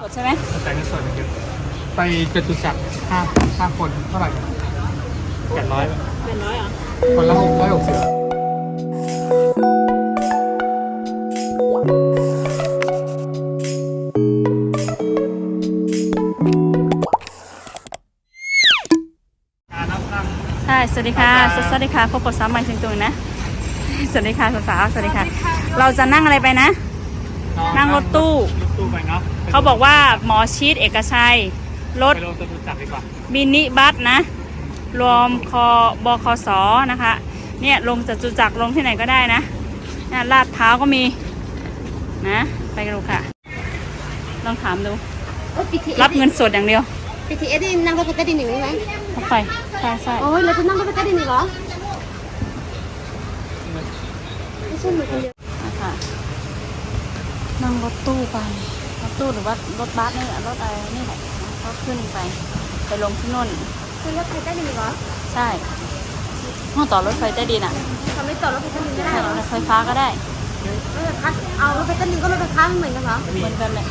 สดใช่ไหมแต่ายเงินสดเยอะไปจตุจักรห้าห้าคนเท่าไหร่แปดร้อยเป็นร้อยเหรอคนละหกร้อยหกสิบการนับนั่งใช่ สวัสดีค่ะ สวัสดีค่ะ พบกับสาวมันเชียงตุงนะ สวัสดีค่ะสาวๆสวัสดีค่ะ เราจะนั่งอะไรไปนะ นั่งรถตู้รถ ตู้ไปเนาะเขาบอกว่าหมอชีตเอกชัย รถไปลงจตุจักรดีกว่ามินิบัสนะ รวมคอบคสนะคะ เนี่ยลงจตุจักรลงที่ไหนก็ได้นะนะลาดเท้าวก็มีนะ ไปกันดูค่ะ ลองถามดู โอ้ย BTS รับเงินสดอย่างเดียว BTS นี่นั่งรถไปใต้ดินอย่างนี้ไหมเข้าไปใช่ใช่โอ้ยเราจะนั่งรถไปใต้ดินอีกเหรอไม่ใช่หนูคนเดียวนะคะ นั่งรถตู้ไป รถตู้หรือว่ารถบัสนี่แหละรถอะไรนี่แหละนะก็ขึ้นไป ไปลงที่นู่นคือรถไปใต้ดินอีกเหรอ ใช่ห้องต่อรถไฟใต้ดินอะเขาไม่จอดรถไปใต้ดินไม่ได้ใช่เหรอรถไฟฟ้าก็ได้รถไฟฟ้าเอารถไปใต้ดินก็รถไฟฟ้าเหมือนกันเหรอ เหมือนกันเลย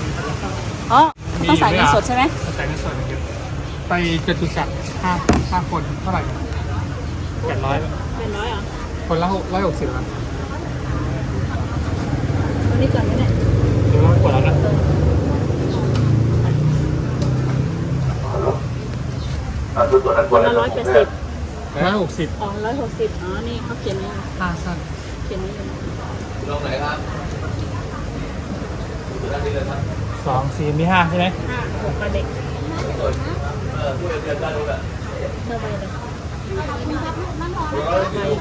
อ๋อต้องใส่เงินสดใช่ไหมแต่ายเงินสดเยอะไปจตุจักรห้าห้าคนเท่าไหร่แปดร้อยเป็นร้อยเหรอคนละหกร้อยหกสิบครับวันนี้ก่อนไม่ได้หรือว่า กดแล้วนะคนละร้อยแปดสิบร้อยหกสิบอ๋อร้อยหกสิบอ๋อ นี่เขาเขียนไว้ห้าสั้นเขียนไว้อยู่สองสี่มีห้าใช่ไหมห้าหกกระเด็กเบอร์ใบเลย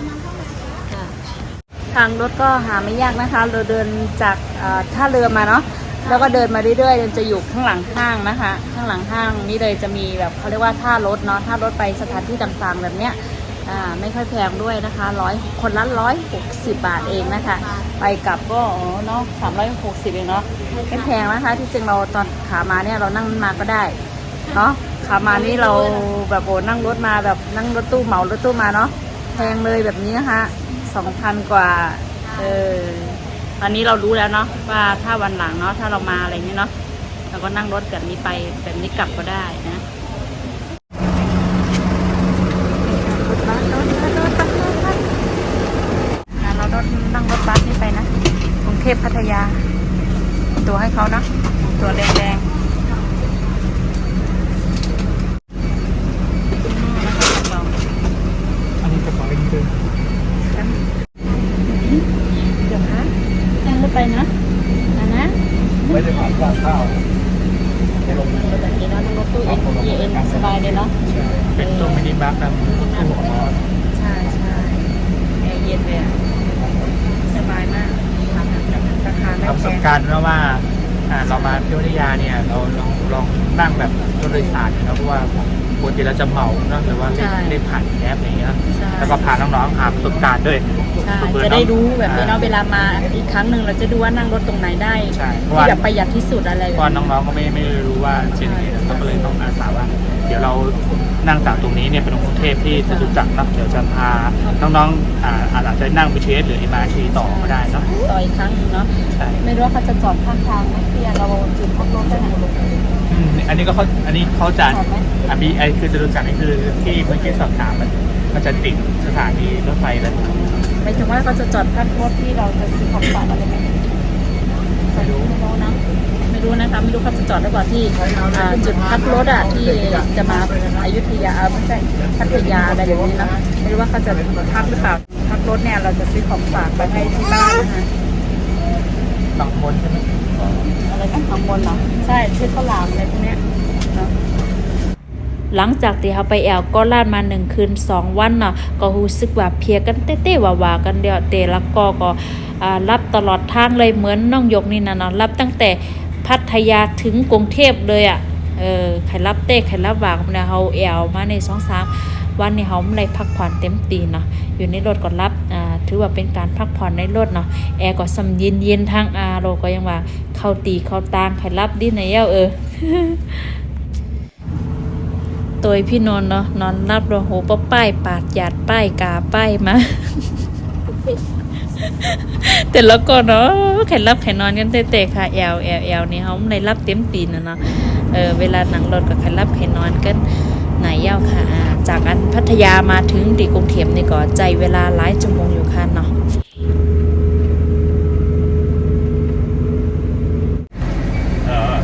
ทางรถก็หาไม่ยากนะคะ เราเดินจากเอ่อท่าเรือมาเนาะแล้วก็เดินมาเรื่อยๆจนจะอยู่ข้างหลังห้างนะคะ ข้างหลังห้างนี่เลยจะมีแบบเขาเรียกว่าท่ารถเนาะท่ารถไปสถานที่ต่างๆ แบบเนี้ยอ่าไม่ค่อยแพงด้วยนะคะร้อยคนละร้อยหกสิบบาทเองนะคะ ไปกลับก็อ๋อเนาะสามร้อยหกสิบเองเนาะไม่แพงนะคะ ที่จริงเราตอนขามาเนี่ยเรานั่งมาก็ได้เนาะขามานี่เราแบบโอ้นั่งรถมาแบบนั่งรถตู้เหมารถตู้มาเนาะแพงเลยแบบนี้นะคะ สองพันกว่า เออ ตอนนี้เรารู้แล้วเนาะว่าถ้าวันหลังเนาะถ้าเรามาอะไรเงี้ยเนาะเราก็นั่งรถแบบนี้ไปแบบนี้กลับก็ได้นะเรารถนั่งรถบัสนี่ไปนะกรุงเทพพัทยา ตัวให้เขาเนาะตัวแดงๆนะคะกระเป๋า อันนี้กระเป๋าเองคือ เดี๋ยวนะนั่งรถไปนะนะนะ ไม่ได้ผ่านร้านข้าว แบบนี้เนาะนั่งรถตู้เอ็นเอ็นส บายเลยเนาะเป็นตัวมินิบัสนะตู้หัวร้อนใช่ใช่แอร์เย็นเลยอะสบายมากราคาไม่ทำประสแพบงการณ์แล้วว่าอ่าเรามาเที่ยวพัทยาเนี่ย เราลองลองนั่งแบบรถโดยสารนะเพราะว่า ปกติเราจะเหมาเนอะหรือว่าไม่ได้ผ่านแอปอะไรอย่างเงี้ยใช่แล้วก็พาน้องๆหาประสบการณ์ด้วยใช่เผื่อจะน้ได้องรู้แบบนี้เนาะเวลามาอีกครั้งหนึ่งเราจะดูว่านั่งรถตรงไหนได้ใช่เพราะที่ว่าแบบประหยัดที่สุดอะไรเพแบบราะว่านี้ น้องๆก็ไม่ไม่รู้ว่าเช่นนี้เราก็เลยต้องอาสาว่า เดี๋ยวเรานั่งจากตรงนี้เนี่ยไปลงกรุงเทพที่จตุจักรเนอะเดี๋ยวจะพาน้องๆอ่าอาจจะนั่ง BTS หรือ MRT ต่อก็ได้เนาะต่ออีกครั้งหนึ่งเนาะใช่ ไม่รู้ว่าเขาจะจอดข้างทางไหมเพียเราจุดพักรถได้ไหนอืม อันนี้ก็เขาอันนี้เขาจะจอดไหมอะมีไอคือจตุจักรนี่คือที่เมื่อกี้สอบถามมันมันจะติดสถานีรถไฟแล้วหมายถึงว่าเขาจะจอดพักรถที่เราจะซื้อของฝากอะไรไหมไม่รู้ไม่รู้นะไม่รู้นะคะไม่รู้เขาจะจอดหรือเปล่าที่อ่าจุดพักรถอะที่จะมาอยุธยาเอ้าไม่ใช่พัทยาอะไรแบบนี้นะไม่รู้ว่าเขาจะพักหรือเปล่าพักรถเนี่ยเราจะซื้อของฝากไปให้ที่บ้านนะคะฝั่งบนใช่ไหม อะไรนะข้างบนเหรอใช่ซื้อข้าวหลามอะไรพวกเนี้ยเนาะหลังจากที่เขาไปแอลก็ลาดมาหนึ่งคืนสองวันเนาะก็รู้สึกว่าเพียกันเต้ๆว่าๆกันเดียวเตะแล้วก็ก็รับตลอดทางเลยเหมือนน้องยกนี่นะเนาะรับตั้งแต่พัทยาถึงกรุงเทพเลยอะ่ะเออใครรับเต้ใครรับวากเนี่ยเขาแอลมาในสองสามวันนี้เขาไม่ได้พักผ่อนเต็มตีนเนาะอยู่ในรถก็รับอ ถือว่าเป็นการพักผ่อนในรถเนาะแอร์ก็สำเย็นเย็นทางอาโรก็ยังว่าเข้าตีเข้าตางใครรับดิไหนเย้าเออตัวพี่นอนเนาะนอนรับโรโหปะป้ายปาดหยาดป้ายกาป้ายมาแต่แล้วก็เนาะแขนรับแขนนอนกันเตะๆค่ะแอลแอลแอลนี่เขาในรับเต็มตีนนะเนาะเออเวลาหนังรถกับแขนรับแขนนอนกัน ไหนยาค่ะ จากอันพัทยามาถึงดีกรุงเทพนี่ก็ใจเวลาหลายชั่วโมงอยู่ค่ะเนาะ เออ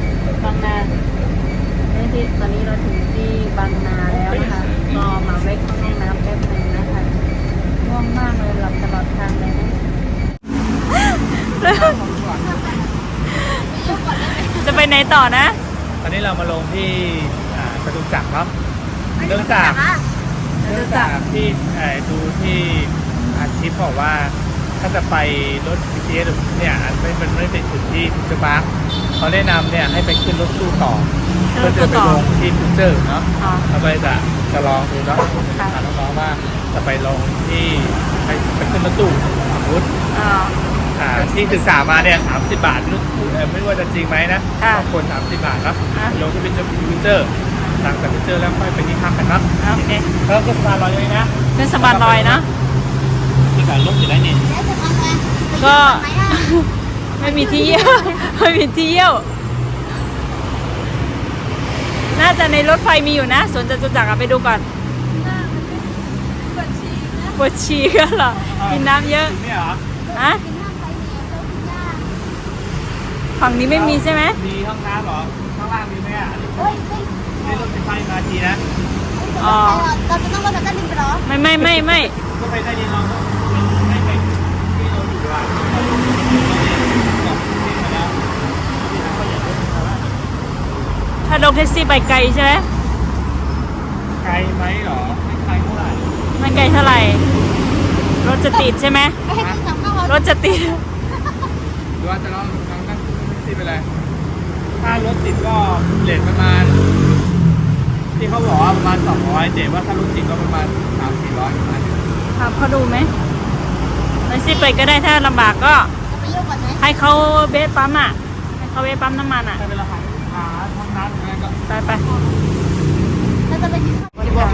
บางนานี่ที่ตอนนี้เราถึงที่บางนาแล้วนะคะก็มาแวะเข้าห้องน้ำแป๊บนึงนะคะง่วงมากเลยหลับตลอดทางเลยนะ จะไปไหนต่อนะ ตอนนี้เรามาลงที่อ่าจตุจักรเนาะเนื่องจากเนื่องจากที่เอ่อดูที่อาทิตย์บอกว่าถ้าจะไปรถ BTS เนี่ยอันไม่มันไม่ไปถึงที่พิจบาร์คเขาแนะนำเนี่ยให้ไปขึ้นรถตู้ต่อขึ้เพื่อนรถตู้จะไปต่อลงที่ฟิวเจอร์เนาะอ๋อเราก็เลยจะจะลองดูเนาะค่ะถามน้องๆว่าจะไปลงที่ไปไปขึ้นรถตู้สมมติอ๋ออ่าที่ศึกษามาเนี่ย30บาทไม่รู้เอ่อไม่รู้ว่าจะจริงไหมนะค่ะบางคน30บาทเนาะอะลงที่เป็นฟิวเจอร์ หลังจากฟิวเจอร์แล้วค่อยไปที่พักกันเนาะโอเคแล้วก็สะพานลอยเลยนะขึ้นสะพานลอยเนาะที่การลบอยู่แล้วนี่ก็ไม่มีที่เยี่ยวไม่มีที่เยี่ยว น่าจะในรถไฟมีอยู่นะสวนจตุจักรอะไปดูก่อนปวดฉี่ก็เหรอกินน้ำเยอะเนี่ยเหรอฮะฝั่งนี้ไม่มีใช่ไหมมีห้องน้ำเหรอข้างล่างมีไหมอะนี่รถ ไฟฟ้ามาทีนะอ๋อ เราจะต้องรถแบบใต้ดินไปเหรอไม่ไม่ไม่ไม่ก็ไปได้ดีเราก็ไม่ไปที่เราอยู่ว่าเราอยู่ที่มาแล้วที่นั่นก็อย่าลดเพราะว่าถ้าลงแท็กซี่ไปไกลใช่ไหมไกลไหมเหรอไม่ไกลเท่าไหร่ไม่ไกลเท่าไหร่ รถจะติดใช่ไหมไม่ให้ที่สองเข้ารถรถจะติด หรือว่าจะลองลองนั่งแท็กซี่ไปเลยถ้ารถติดก็เลทประมาณ ที่เขาบอกว่าประมาณ 200แต่ว่าถ้ารถติดก็ประมาณ3-400ประมาณนี้ถามเขาดูไหมแท็กซี่ไปก็ได้ถ้าลำบากก็ จะไปเยี่ยวก่อนไหมให้เขาเบสปั๊มอะ ให้เขาเบสปั๊มน้ำมันอะถ้าเป็นราคาหาห้องน้ำอย่างนั้นก็ไปไปเราจะไปกินข้าว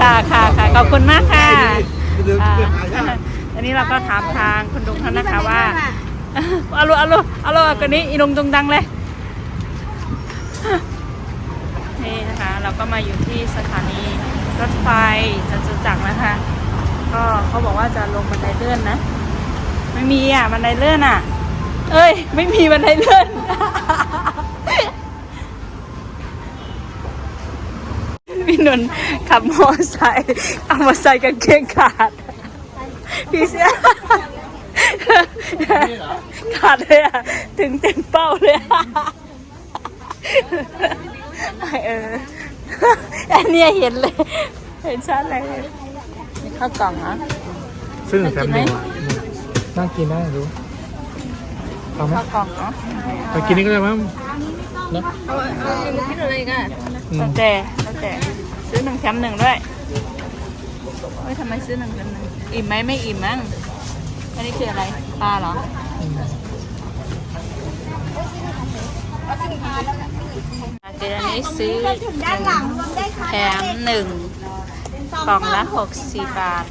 ค่ะค่ะค่ะขอบคุณมากค่ะอ่าอันนี้เราก็ถามทางคุณลุงท่านนะคะว่าเอาลูเอาลูเอาลูกันนี้อีลุงตุงดังเลย นี่นะคะ เราก็มาอยู่ที่สถานีรถไฟจตุจักรนะคะ ก็เขาบอกว่าจะลงบันไดเลื่อนนะ ไม่มีอะบันไดเลื่อนอะ เอ้ย ไม่มีบันไดเลื่อน พี่นนท์ขับมอไซค์เอามอไซค์กางเกงขาดพี่เสียขาดเลยอะ ถึงเต็มเป้าเลยอะ เออ อันเนี้ยเห็นเลย เห็นชัดเลยมีข้าวกล่องเหรอ ซึ่งแซมหนึ่งอะนั่งกินได้รู้เอาไหมข้าวกล่องเนาะไปกินนี่ก็ได้มั้งเนาะแล้วแต่แล้วแต่ซื้อหนึ่งแถมหนึ่งด้วยเฮ้ยทำไมซื้อหนึ่งแถมหนึ่งอิ่มไหมไม่อิ่มมั้ง อันนี้คืออะไร ปลาเหรอ เจนอันนี้ซื้อหนึ่งด้านหลังรวมได้ค่ะแถมหนึ่งกล่องละหกสี่บาท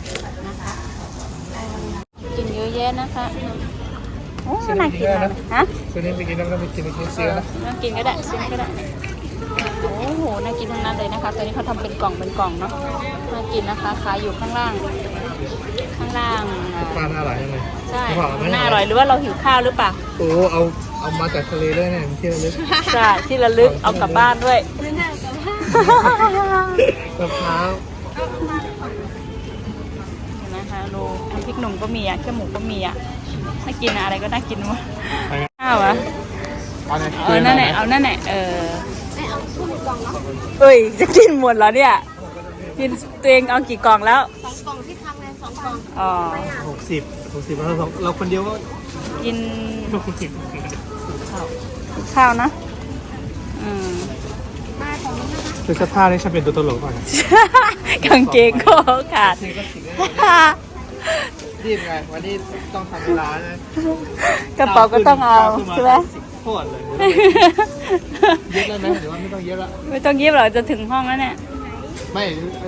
นะคะ กินเยอะแยะนะคะโอ้น่ากินมากฮะซื้อนี่ไปกินแล้วก็ไปกินไปกินเอเสื้ออนะน่ากินก็ได้ซื้อก็ได้โอ้โหน่ากินทั้งนั้นเลยนะคะ ตัวนี้เขาทำเป็นกล่องเป็นกล่องเนาะน่ากินนะคะขายอยู่ข้างล่าง ข้างล่างอ่าปลาหน้าไหลยังไงใช่บอกไม่น่าอร่อยหรือว่าเราหิวข้าวหรือเปล่าโอ้เอาเอามาจากทะเลเลยเนี่ยมันที่ระลึกใช่ที่ระลึกเอากลับบ้านด้วยมะพร้าวเห็นไหมคะดูน้ำพริกหนุ่มก็มีอะแค่หมูก็มีอะน่ากินอะอะไรก็น่ากินวะข้าวอะเอาไหนเออนั่นแหละเอานั่นแหละเออ เอ้ย จะกินหมดแล้วเนี่ย กินตัวเองเอากี่กล่องแล้วสองกล่องที่ทำเลยสองกล่องอ๋อหกสิบหกสิบเราสองเราคนเดียวก็กินหกสิบข้าวข้าวนะอืมมาของนี้นะคะคือเสื้อผ้านี่ฉันเป็นตัวตลกก่อนกางเกงก็ขาดรีบไงวันนี้ต้องทำเวลานะกระเป๋าก็ต้องเอาใช่ไหม โคตรเลยเย็บได้ไหมหรือว่าไม่ต้องเย็บละไม่ต้องเย็บหรอกจะถึงห้องแล้วเนี่ย ไม่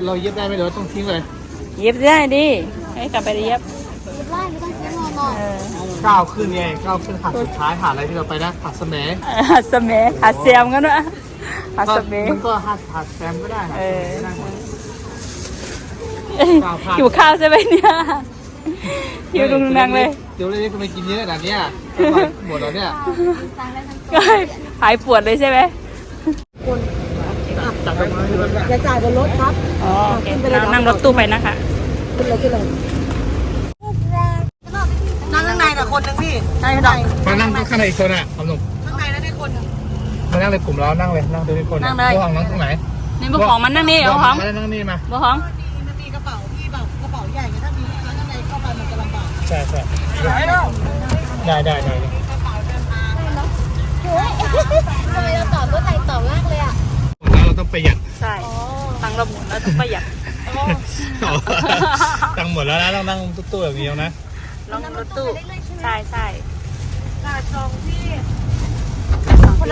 เราเย็บได้ไหมหรือว่าต้องทิ้งเลยเย็บได้ดิเอให้กลับไปเรียบไล่ไม่ต้องเสียงอนอนเออก้าวขึ้นไงก้าวขึ้นหาดสุดท้ายหาดอะไรที่เราไปนะหาดสมหาดสเมหาดเซียมกันวะหาดสเมมันก็หาดหาดแซมก็ได้หาดเอแซอมก็ได้หิวข้าวใช่ไหมเนี่ยหิวดุงนังเลย เดี๋ยวเลยทำไมกินเยอะขนาดเนี้ยหมดแล้วเนี่ยสั่งได้ทั้งก็หายปวดเลยใช่ไหมจัดไปมาเลยอย่าจ่ายบนรถครับอ๋อโอเคเรานั่งรถตู้ไปนะคะขึ้นเลยขึ้นเลยนั่งข้างในแต่คนนึงพี่ใช่ไม่ต้องมานั่งข้างในอีกคนอะผมหนุ่มข้างในนั่นได้คนนึงมานั่งในกลุ่มเรานั่งเลยนั่งดูทุกคนระหว่างนั่งตรงไหนนี่บุของมันนั่งนี่เอาของมานั่งนี่มาบุของมันมีกระเป๋าพี่แบบกระเป๋าใหญ่ไงถ้ามีลูกค้าข้างในเข้าไปมันจะลำบากใช่ใช่ ได้ได้ได้ทำไมเราตอบรถไฟต่อมากเลยอะแล้วเราต้องประหยัดใช่ตังค์เราหมดแล้วต้องประหยัดตังค์หมดแล้วนะต้องนั่งตู้ๆอย่างเดียวนะลองรถตู้ใช่ใช่จองที่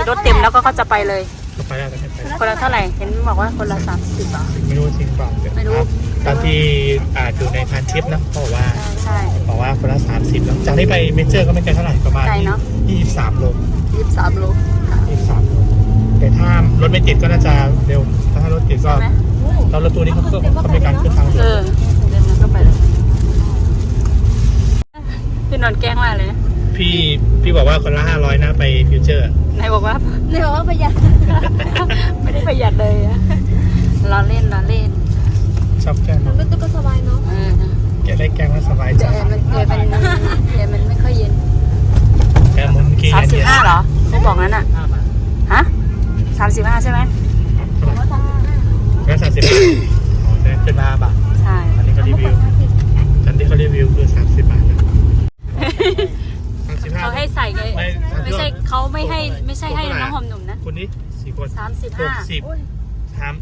รถเต็มแล้วก็เขาจะไปเลย ก็ไปได้แต่ไปคนละเท่าไหร่เห็นบอกว่าคนละสามสิบบาทไม่รู้จริงเปล่าไม่รู้ ตอนที่อ่าดูในพันทิปนะเขาบอกว่า ใช่บอกว่าคนละสามสิบแล้วจากนี้ไปเมเจอร์ก็ไม่ไกลเท่าไหร่ประมาณไกลเนอะ ยี่สิบสามโลยี่สิบสามโลยี่สิบสามโลแต่ถ้ารถไม่ติดก็น่าจะเร็วแต่ถ้ารถติดก็ใช่ไหมตอนรถตู้นี้เขาก็เขามีการขึ้นทางด่เอวนอเดินมาก็ไปเลยพี่นอนแกล้งว่าเลยพี่พี่บอกว่าคนละห้าร้อยนะไปฟิวเจอร์ นายบอกว่า เลยบอกว่าประหยัดไม่ได้ประหยัดเลยอะล้อเล่นล้อเล่น ชอบแกล้งรถตู้ก็สบายเนาะเออแกได้แกล้งแล้วสบายใจแต่มันเอมันเอมันไม่ค่อยเย็นแกมุนกี้สามสิบห้าเหรอเขาบอกงั้นอะฮะสามสิบห้าใช่ไหมแล้วสามสิบห้าอ๋อแต่ขึ้นมาห้าบาทใช่อันนี้เขารีวิวอันที่เขารีวิวคือสามสิบบาทนะสามสิบห้า เขาให้ใส่ไงไม่ ไม่ใช่เขาไม่ให้ไม่ใช่ให้น้องหอมหนุ่มนะ คนนี้สี่คนสามสิบหห้ากสิบสาม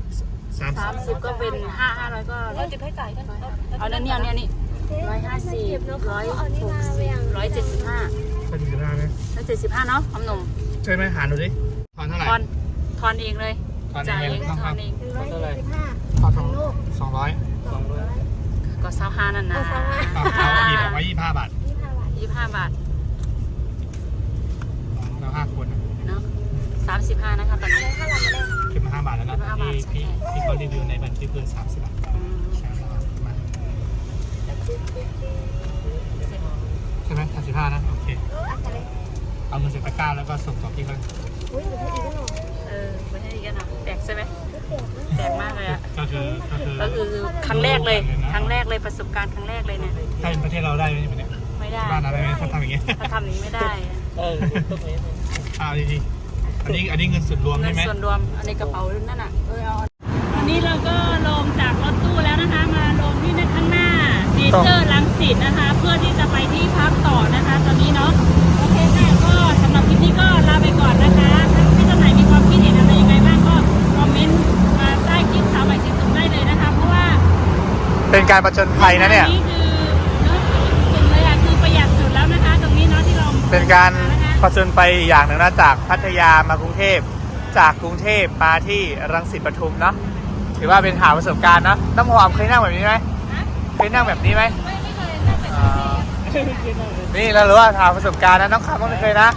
สามสามสิบก็เป็นห้าห้าร้อยก็ร้อยสิบให้จ่ายกันเอาเนี่ยเนี่ยเนี่ยนี่ร้อยห้าสิบร้อยหกสิบร้อยเจ็ดสิบห้าสามสิบห้าไหมร้อยเจ็ดสิบห้าเนาะหอมหนุ่มใช่ไหมหารดูดิทอนเท่าไหร่ทอนทอนเองเลยทอนเอจ่ายงเอเลยงต้องทคอรับนเองร้อยยี่สิบห้าทอนสองสองร้อยสองร้อยก็เศร้าห้านั่นนะเอาเอาอีกบอกว่ายี่สิบห้าบาทยี่สิบห้าบาทยี่สิบห้าบาท เราห้าคนนะ เนาะสามสิบห้านะคะตอนนี้ ถ้าเราไม่ได้ ขึ้นมาห้า บาทแล้วนะขึ้นมาห้าบาทที่พี่ใช่พี่เขารีวิวในบันทึกคือสามสิบบาทอืมใช่ไหมมาใช่ไหมสามสิบห้านะ โอเคอาจจะเลยเอาเงินใส่ตะกร้าแล้วก็ส่งต่อพี่เขาอุ้ยหนูพูดอีกแล้วเหรอเออไม่ให้กันเนาะแปลกใช่ไหมแปลกมากเลยอะก็คือก็คือก็คือครั้งแรกเลยครั้งแรกเลยประสบการณ์ครั้งแรกเลยเนี่ยถ้าเป็นประเทศเราได้ไหมเนี่ยไม่ได้บ้านเราได้ไหมถ้าทำอย่างเงี้ยถ้าทำอย่างนี้ไม่ได้เออเอาดีๆ อันนี้อันนี้เงินสุดรวมเงิใช่นไหมส่วนรวมอันในกระเป๋านั่นน่ะเออเอาตอนนี้เราก็ลงจากรถตู้แล้วนะคะ มาลงที่ข้างหน้าเนเจอร์ลังสิตนะคะ เพื่อที่จะไปที่พักต่อนะคะ ตอนนี้เนาะโอเคค่ะก็สำหรับคลิปนี้ก็ลาไปก่อนนะคะถ้าพี่ท่านไหนมีความคิดเห็นอะไรยังไงบ้างก็คอมเมนต์มาใต้คลิปสาวใหม่เชียงตุงได้เลยนะคะ เพราะว่า เป็นการประจนภัยนะเนี่ย อัคือเนอะสุดเลยอะคือประหยัดสุดแล้วนะคะ ตรงนี้เนาะที่เราเป็นการนะคะ ผจญไปอีกอย่างหนึ่งนะจากพัทยามากรุงเทพ จากกรุงเทพมาที่รังสิตปทุมเนาะถือว่าเป็นหาประสบการณ์นะน้ำหอมเคยนั่งแบบนี้ไหมเคยนั่งแบบนี้ไหมไม่ไม่เคยนั่งแบบอ่านี่เรารู้ว่าหาประสบการณ์นะน้องคำก็ไม่เคยนะ